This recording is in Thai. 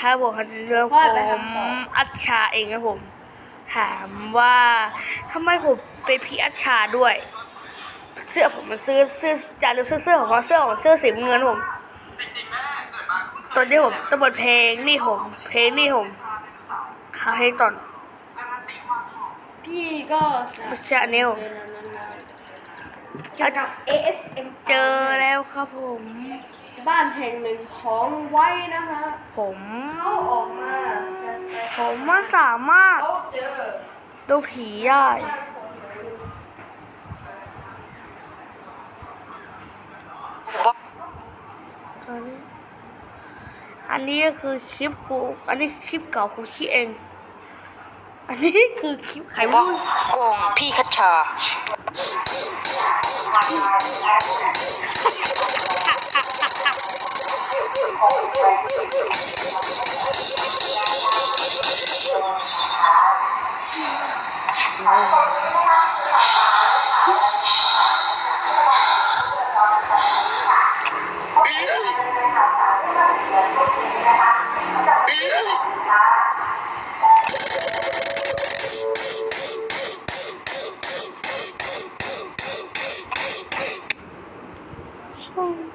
ครับผมเรื่องค่อยผไปมทำต่ออัชชาเองครับผม ถามว่าทำไมผมเป็นพี่อัชชาด้วย เสื้อผมมันซื้อเสื้ออย่าลืมซื้อเสื้อของผมเสื้อของเสื้อสีน้ำเงินผมตอนนี้ผมต้องเปิดเพลงนี่ผม เพลงนี่ผมหาเพลงก่อนพี่ก็ไม่ใช่อันนี้ผมเกี่ยวกับ ASM เจอแล้วครับผม บ้านแห่งหนึ่งของไว้นะคะผมเขาออกมา ผมว่าสามารถดูผีได้อันนี้ก็คือคลิปครูอันนี้คลิปเก่าของชีเอง อันนี้คือคลิปไข่บล็มุอกกโกงพี่คัชชา อืม